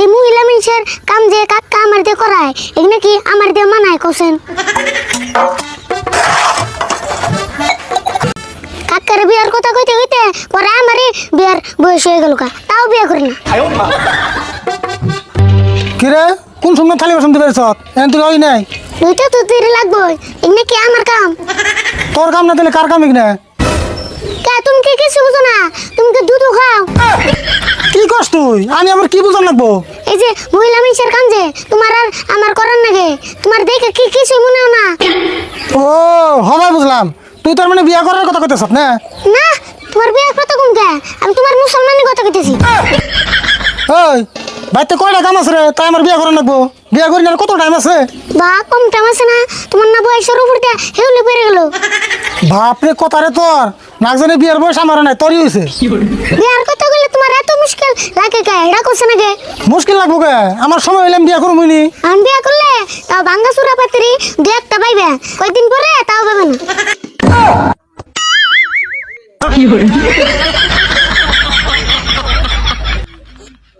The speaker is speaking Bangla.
এই মহিলা মানুষের কাম যে কাকা আমার দিয়ে করায়। এগুলো কি আমার দিয়ে মানায় কোসেন কাকার বিয়ার কথা কইতে কইতে পরে আমারই বিয়ার বয়স হয়ে গেল কা তাও বিয়ে করি না। কিরে কোন সময় থালি বাসন দিবে সব এন তুই ওই নাই। দুইটা তো দেরি লাগবে এগুলো কি আমার কাম। তোর কাম না দিলে কার কাম না কে তুমি কি কিছু বুঝো না? তুমি কি দুধ খাও। তুই আমি আবার কি বুঝান লাগবো? এই যে মহিলা মানুষের কাম যে তোমার আর আমার করার নাগে তোমার দেখে কি কিছু মনে না। ও হবাই বুঝলাম। তুই তার মানে বিয়া করার কথা কইতেছ না? না তোমার বিয়ে কত কম কে আমি তোমার মুসলমানি কথা কইতেছি। ওই বাড়িতে কয়টা কাম আছে রে? তাই আমার বিয়া করার লাগবো। বিয়া করি না কত টাইম আছে? বা কম টাইম আছে না। তোমার না বয়সের উপর দিয়ে হেউলে পেরে গেল। বাপরে কথা রে তোর। নাক জানি বিয়ার বয়স আমার নাই তোরই হয়েছে বিয়ার কথা বললে তোমার এত মুশকিল লাগে কে এটা করছে নাকি? মুশকিল লাগবো কে? আমার সময় হইলাম বিয়া করব নি। আমি বিয়া করলে তাও ভাঙ্গা সুরা পাত্রি দু একটা পাইবে। কয়েকদিন পরে তাও পাবে না।